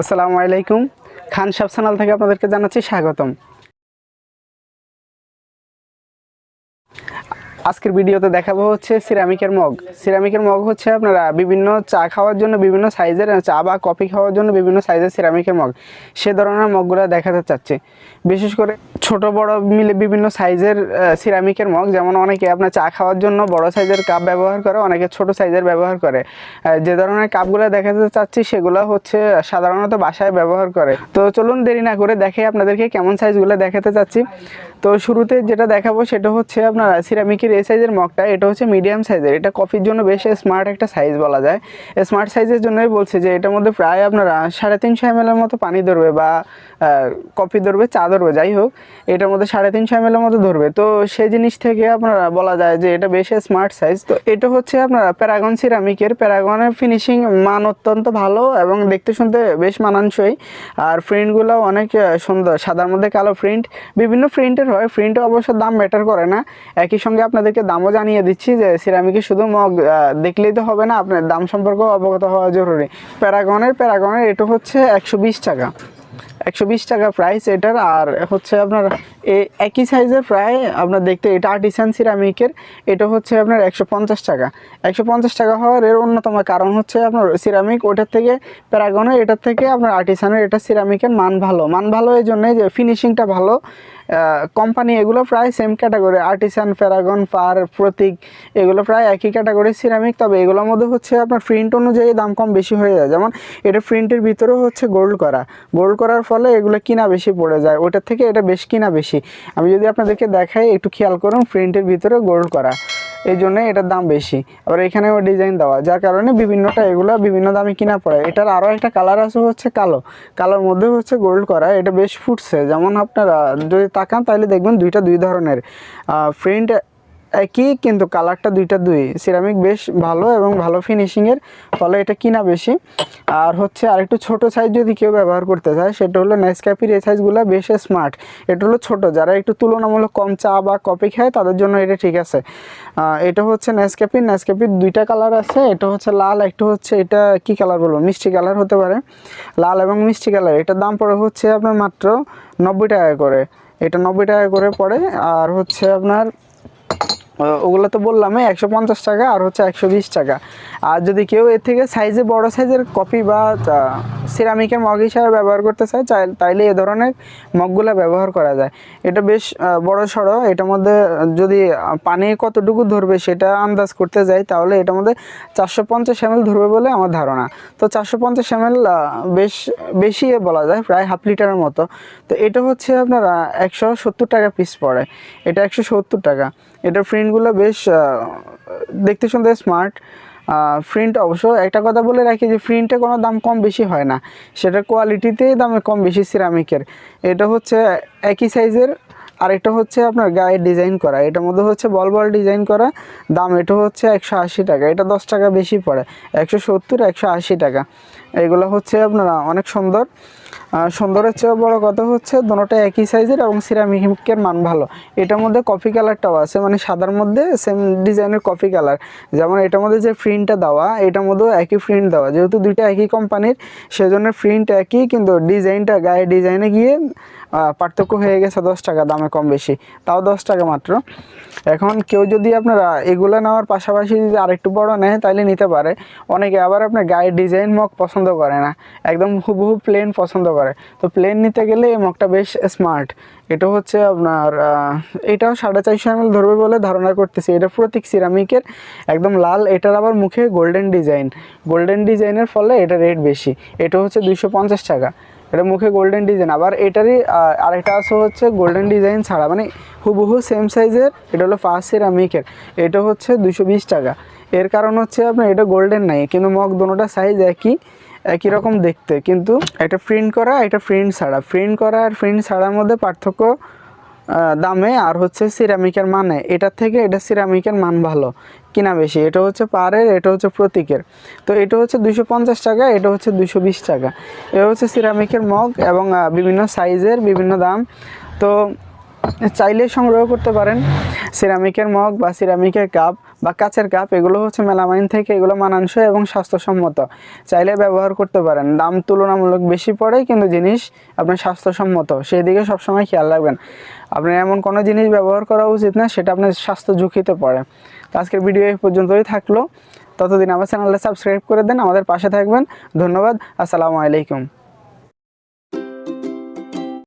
আসসালামু আলাইকুম। খান sub channel থেকে আপনাদেরকে জানাচ্ছি স্বাগতম। আজকের ভিডিওতে দেখাবো হচ্ছে সিরামিকের মগ। সিরামিকের মগ হচ্ছে আপনারা বিভিন্ন চা খাওয়ার জন্য বিভিন্ন সাইজের, চা বা কফি খাওয়ার জন্য বিভিন্ন সাইজের সিরামিকের মগ। সে ধরনের মগগুলো দেখাতে চাচ্ছে। বিশেষ করে ছোট, বড় মিলে বিভিন্ন সাইজের সিরামিকের মগ। যেমন অনেকে আপনার চা খাওয়ার জন্য বড় সাইজের কাপ ব্যবহার করে, অনেকে ছোট সাইজের ব্যবহার করে। যে ধরনের কাপগুলো দেখাতে চাচ্ছি, সেগুলো হচ্ছে সাধারণত বাসায় ব্যবহার করে। তো চলুন দেরি না করে দেখে আপনাদেরকে কেমন সাইজগুলো দেখাতে চাচ্ছি। তো শুরুতে যেটা দেখাবো সেটা হচ্ছে আপনার সিরামিকের এই সাইজের মগটা, এটা হচ্ছে মিডিয়াম সাইজের এটা কফির জন্য বেশ স্মার্ট একটা সাইজ বলা যায়। স্মার্ট সাইজের জন্যই বলছি যে এটার মধ্যে প্রায় আপনারা সাড়ে তিনশো এম মতো পানি ধরবে বা কফি ধরবে, চা ধরবে, যাই হোক, এটার মধ্যে সাড়ে তিনশো এম মতো ধরবে। তো সেই জিনিস থেকে আপনারা বলা যায় যে এটা বেশ স্মার্ট সাইজ তো এটা হচ্ছে আপনার প্যারাগন সিরামিকের প্যারাগনের ফিনিশিং মান অত্যন্ত ভালো এবং দেখতে শুনতে বেশ মানানসই। আর প্রিন্টগুলো অনেক সুন্দর। সাদার মধ্যে কালো প্রিন্ট বিভিন্ন প্রিন্টের হয় প্রিন্টে অবশ্য দাম ম্যাটার করে না। একই সঙ্গে আপনাদেরকে দামও জানিয়ে দিচ্ছি যে সিরামিকের শুধু মগ দেখলেই তো হবে না, আপনার দাম সম্পর্কেও অবগত হওয়া জরুরি। প্যারাগনের প্যারাগনের এটা হচ্ছে একশো বিশ টাকা। একশো বিশ টাকা প্রাইস এটার, আর হচ্ছে আপনার একই সাইজের প্রায় আপনার দেখতে এটা আর্টিসান সিরামিকের এটা হচ্ছে আপনার একশো পঞ্চাশ টাকা। একশো পঞ্চাশ টাকা হওয়ার এর অন্যতম কারণ হচ্ছে আপনার সিরামিক ওটার থেকে প্যারাগনের এটার থেকে আপনার আর্টিসানের এটা সিরামিকের মান ভালো। মান ভালো এই জন্যে যে ফিনিশিংটা ভালো। কোম্পানি এগুলো প্রায় সেম ক্যাটাগরি আর্টিসান প্যারাগন পার প্রতীক, এগুলো প্রায় একই ক্যাটাগরি সিরামিক তবে এগুলোর মধ্যে হচ্ছে আপনার প্রিন্ট অনুযায়ী দাম কম বেশি হয়ে যায়। যেমন এটা প্রিন্টের ভিতরেও হচ্ছে গোল্ড করা। গোল্ড করার ফলে এগুলো কিনা বেশি পড়ে যায়। ওটার থেকে এটা বেশ কিনা বেশি। আমি যদি আপনাদেরকে দেখাই, একটু খেয়াল করুন প্রিন্টের ভিতরে গোল্ড করা। এই জন্য এটার দাম বেশি। আবার এখানেও ডিজাইন দেওয়া, যার কারণে বিভিন্নটা এগুলো বিভিন্ন দামে কিনা পড়ে। এটার আরও একটা কালার আছে হচ্ছে কালো। কালোর মধ্যে হচ্ছে গোল্ড করা, এটা বেশ ফুটছে। যেমন আপনারা যদি তাকান তাহলে দেখবেন দুইটা দুই ধরনের। প্রিন্ট একই, কিন্তু কালারটা দুইটা দুই। সিরামিক বেশ ভালো এবং ভালো ফিনিশিংয়ের ফলে এটা কিনা বেশি। আর হচ্ছে আরেকটু ছোটো সাইজ যদি কেউ ব্যবহার করতে চায়, সেটা হলো নেসক্যাপির এই সাইজগুলো বেশ স্মার্ট এটা হলো ছোট, যারা একটু তুলনামূলক কম চা বা কফি খায়, তাদের জন্য এটা ঠিক আছে। এটা হচ্ছে নেসক্যাপির নেসক্যাপির দুইটা কালার আছে। এটা হচ্ছে লাল, একটু হচ্ছে এটা কি কালার বলব? মিষ্টি কালার হতে পারে। লাল এবং মিষ্টি কালার এটার দাম পড়ে হচ্ছে আপনার মাত্র নব্বই টাকা করে। এটা নব্বই টাকা করে পড়ে। আর হচ্ছে আপনার ওগুলো তো বললামই, একশো পঞ্চাশ টাকা আর হচ্ছে একশো বিশ টাকা। আর যদি কেউ এর থেকে সাইজে বড় সাইজের কপি বা সিরামিকের মগ হিসাবে ব্যবহার করতে চায় তাইলে এ ধরনের মগগুলো ব্যবহার করা যায়। এটা বেশ বড় সড়ো। এটার মধ্যে যদি পানি কতটুকু ধরবে সেটা আন্দাজ করতে যাই, তাহলে এটার মধ্যে চারশো পঞ্চাশ এম ধরবে বলে আমার ধারণা। তো চারশো পঞ্চাশ এম বেশ, বেশি বলা যায়, প্রায় হাফ লিটারের মতো। তো এটা হচ্ছে আপনার একশো সত্তর টাকা পিস পড়ে। এটা একশো সত্তর টাকা। এটার প্রিন্টগুলো বেশ দেখতে শুনতে স্মার্ট প্রিন্ট অবশ্য একটা কথা বলে রাখি যে প্রিন্টে কোনো দাম কম বেশি হয় না। সেটা কোয়ালিটিতেই দামে কম বেশি সিরামিকের এটা হচ্ছে একই সাইজের আর এটা হচ্ছে আপনার গায়ে ডিজাইন করা। এটার মধ্যে হচ্ছে বল বল ডিজাইন করা। দাম এটা হচ্ছে একশো আশি টাকা। এটা দশ টাকা বেশি পড়ে। একশো সত্তর, একশো আশি টাকা। এগুলো হচ্ছে আপনারা অনেক সুন্দর। সুন্দরের চেয়েও বড় কথা হচ্ছে দুটোটা একই সাইজের এবং সিরামিকের মান ভালো। এটার মধ্যে কফি কালারটাও আছে। মানে সাদার মধ্যে সেম ডিজাইনের কফি কালার যেমন এটার মধ্যে যে প্রিন্টটা দেওয়া, এটার মধ্যেও একই প্রিন্ট দেওয়া। যেহেতু দুইটা একই কোম্পানির সেজন্য প্রিন্ট একই, কিন্তু ডিজাইনটা গায়ে ডিজাইনে গিয়ে পার্থক্য হয়ে গেছে দশ টাকা, দামে কম বেশি। তাও দশ টাকা মাত্র। এখন কেউ যদি আপনারা এগুলো নেওয়ার পাশাপাশি যদি আরেকটু বড় নেয় তাহলে নিতে পারে। অনেকে আবার আপনার গায়ে ডিজাইন মগ পছন্দ করে না। একদম হুবহু প্লেন পছন্দ করে। তো প্লেন নিতে গেলে এই মগটা বেশ স্মার্ট এটা হচ্ছে আপনার এটাও সাড়ে চারশো এম ধরবে বলে ধারণা করতেছি। এটা প্রতীক সিরামিকের একদম লাল। এটার আবার মুখে গোল্ডেন ডিজাইন গোল্ডেন ডিজাইনের ফলে এটা রেট বেশি। এটা হচ্ছে দুইশো পঞ্চাশ টাকা। এটা মুখে গোল্ডেন ডিজাইন আবার এটারই আরেকটা আসো হচ্ছে গোল্ডেন ডিজাইন ছাড়া। মানে হুবহু সেম সাইজের এটা হলো ফার্স্ট সিরামিকের এটা হচ্ছে দুশো টাকা। এর কারণ হচ্ছে আপনার এটা গোল্ডেন নাই, কিন্তু মগ দোনোটা সাইজ একই একই রকম দেখতে। কিন্তু এটা প্রিন্ট করা, এটা প্রিন্ট ছাড়া। প্রিন্ট করা আর প্রিন্ট ছাড়ার মধ্যে পার্থক্য দামে আর হচ্ছে সিরামিকের মানে। এটা থেকে এটা সিরামিকের মান ভালো, কিনা বেশি? এটা হচ্ছে পারের এটা হচ্ছে প্রতীকের। তো এটা হচ্ছে দুশো টাকা, এটা হচ্ছে দুশো টাকা। এটা হচ্ছে সিরামিকের মগ এবং বিভিন্ন সাইজের বিভিন্ন দাম। তো চাইলে সংগ্রহ করতে পারেন। সিরামিকের মগ বা সিরামিকের কাপ বা কাচের কাপ, এগুলো হচ্ছে মেলামাইন থেকে এগুলো মানানসই এবং স্বাস্থ্যসম্মত। চাইলে ব্যবহার করতে পারেন। দাম তুলনামূলক বেশি পড়ে কিন্তু জিনিস আপনার স্বাস্থ্যসম্মত। সেই দিকে সবসময় খেয়াল রাখবেন। আপনার এমন কোনো জিনিস ব্যবহার করা উচিত না, সেটা আপনার স্বাস্থ্য ঝুঁকিতে পড়ে। তো আজকের ভিডিও এই পর্যন্তই থাকল। ততদিন আমার চ্যানেলটা সাবস্ক্রাইব করে দেন, আমাদের পাশে থাকবেন। ধন্যবাদ। আসসালামু আলাইকুম।